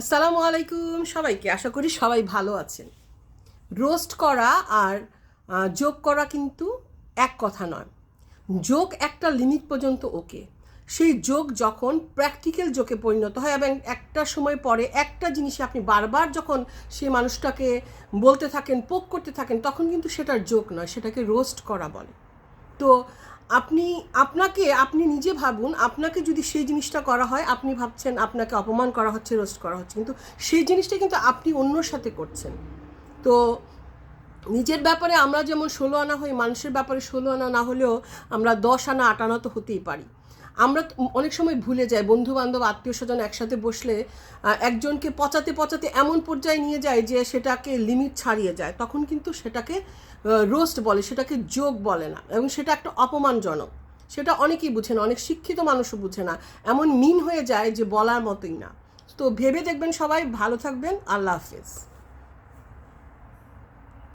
আসসালামু আলাইকুম সবাইকে, আশা করি সবাই ভালো আছেন। রোস্ট করা আর যোগ করা কিন্তু এক কথা নয়। যোগ একটা লিমিট পর্যন্ত ওকে। সেই যোগ যখন প্র্যাকটিক্যাল যোগে পরিণত হয় এবং একটা সময় পরে একটা জিনিসে আপনি বারবার যখন সেই মানুষটাকে বলতে থাকেন, পোক করতে থাকেন, তখন কিন্তু সেটার যোগ নয়, সেটাকে রোস্ট করা বলে। তো আপনি, আপনাকে, আপনি নিজে ভাবুন, আপনাকে যদি সেই জিনিসটা করা হয়, আপনি ভাবছেন আপনাকে অপমান করা হচ্ছে, রোস্ট করা হচ্ছে, কিন্তু সেই জিনিসটা কিন্তু আপনি অন্যর সাথে করছেন। তো নিজের ব্যাপারে আমরা যেমন ষোলো আনা হই, মানুষের ব্যাপারে ষোলো আনা না হলেও আমরা দশ আনা, আট আনা তো হতেই পারি। আমরা অনেক সময় ভুলে যাই বন্ধু বান্ধব আত্মীয় স্বজন একসাথে বসলে একজনকে পচাতে পচাতে এমন পর্যায়ে নিয়ে যায় যে সেটাকে লিমিট ছাড়িয়ে যায়। তখন কিন্তু সেটাকে রোস্ট বলে, সেটাকে যোগ বলে না এবং সেটা একটা অপমানজনক। সেটা অনেকেই বুঝে না, অনেক শিক্ষিত মানুষও বুঝে না। এমন মিন হয়ে যায় যে বলার মতোই না। তো ভেবে দেখবেন সবাই, ভালো থাকবেন, আল্লাহ হাফেজ।